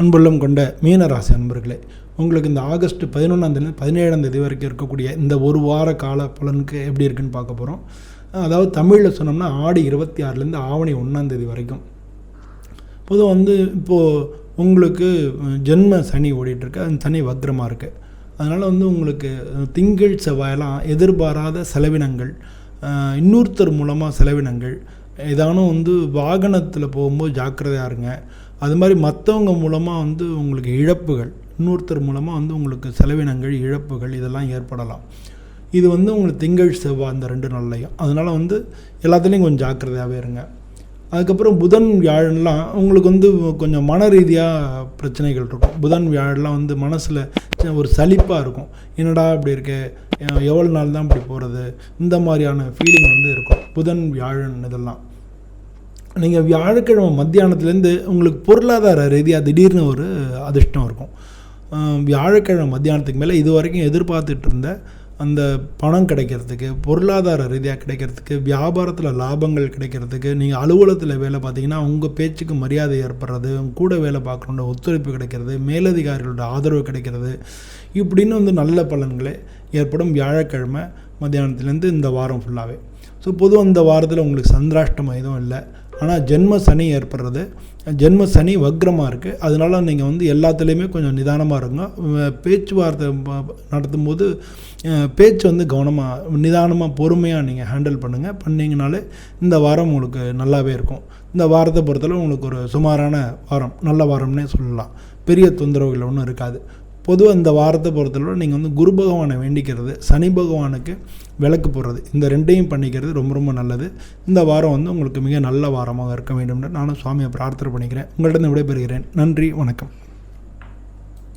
அன்புள்ளம் கொண்ட மீனராசி அன்பர்களே உங்களுக்கு இந்த ஆகஸ்ட் பதினொன்றாம் தேதி பதினேழாம் தேதி வரைக்கும் இருக்கக்கூடிய இந்த ஒரு வார கால பலனுக்கு எப்படி இருக்குன்னு பார்க்க போகிறோம் அதாவது தமிழில் சொன்னோம்னா ஆடி இருபத்தி ஆறுலேருந்து ஆவணி ஒன்றாம் தேதி வரைக்கும். பொதுவாக வந்து இப்போது உங்களுக்கு ஜென்ம சனி ஓடிட்டுருக்கு அந்த சனி வக்ரமாக இருக்குது அதனால் வந்து உங்களுக்கு திங்கள் செவ்வாயெல்லாம் எதிர்பாராத செலவினங்கள் இன்னொருத்தர் மூலமாக செலவினங்கள் ஏதானும் வந்து வாகனத்தில் போகும்போது ஜாக்கிரதையாக இருங்க. அது மாதிரி மற்றவங்க மூலமாக வந்து உங்களுக்கு இழப்புகள் இன்னொருத்தர் மூலமாக வந்து உங்களுக்கு செலவினங்கள் இழப்புகள் இதெல்லாம் ஏற்படலாம். இது வந்து உங்களுக்கு திங்கள் செவ்வாய் அந்த ரெண்டு நாள்லையும். அதனால் வந்து எல்லாத்துலேயும் கொஞ்சம் ஜாக்கிரதையாகவே இருங்க. அதுக்கப்புறம் புதன் வியாழன்லாம் உங்களுக்கு வந்து கொஞ்சம் மன ரீதியாக பிரச்சனைகள் இருக்கும். புதன் வியாழன்லாம் வந்து மனசில் ஒரு சலிப்பாக இருக்கும். என்னடா இப்படி இருக்கு? எவ்வளோ நாள் தான் இப்படி போகிறது இந்த மாதிரியான ஃபீலிங் வந்து இருக்கும். புதன் வியாழன் இதெல்லாம். நீங்கள் வியாழக்கிழமை மத்தியானத்துலேருந்து உங்களுக்கு பொருளாதார ரீதியாக திடீர்னு ஒரு அதிர்ஷ்டம் இருக்கும். வியாழக்கிழமை மத்தியானத்துக்கு மேலே இது வரைக்கும் எதிர்பார்த்துட்டு இருந்த அந்த பணம் கிடைக்கிறதுக்கு பொருளாதார ரீதியாக கிடைக்கிறதுக்கு வியாபாரத்தில் லாபங்கள் கிடைக்கிறதுக்கு நீங்கள் அலுவலகத்தில் வேலை பார்த்தீங்கன்னா உங்கள் பேச்சுக்கு மரியாதை ஏற்படுறது உங்க கூட வேலை பார்க்குறோட ஒத்துழைப்பு கிடைக்கிறது மேலதிகாரிகளோட ஆதரவு கிடைக்கிறது இப்படின்னு வந்து நல்ல பலன்களே ஏற்படும் வியாழக்கிழமை மத்தியானத்துலேருந்து இந்த வாரம் ஃபுல்லாகவே ஸோ பொதுவாக இந்த வாரத்தில் உங்களுக்கு சந்திராஷ்டமம் எதுவும் இல்லை. ஆனால் ஜென்ம சனி ஏற்படுறது. ஜென்ம சனி வக்ரமாக இருக்குது அதனால் நீங்கள் வந்து எல்லாத்துலேயுமே கொஞ்சம் நிதானமாக இருங்க. பேச்சுவார்த்தை நடத்தும் போது பேச்சு வந்து கவனமாக நிதானமாக பொறுமையாக நீங்கள் ஹேண்டில் பண்ணுங்கள் பண்ணிங்கனாலே இந்த வாரம் உங்களுக்கு நல்லாவே இருக்கும். இந்த வாரத்தை பொறுத்தளவு உங்களுக்கு ஒரு சுமாரான வாரம் நல்ல வாரம்னே சொல்லலாம். பெரிய தொந்தரவுகள் ஒன்றும் இருக்காது. பொதுவாக இந்த வாரத்தை பொறுத்தளவு நீங்கள் வந்து குரு பகவானை வேண்டிக்கிறது சனி பகவானுக்கு விளக்கு போடுறது இந்த ரெண்டையும் பண்ணிக்கிறது ரொம்ப ரொம்ப நல்லது. இந்த வாரம் வந்து உங்களுக்கு மிக நல்ல வாரமாக இருக்க வேண்டும் என்று நானும் சுவாமியை பிரார்த்தனை பண்ணிக்கிறேன். உங்கள்கிட்ட விடைபெறுகிறேன். நன்றி வணக்கம்.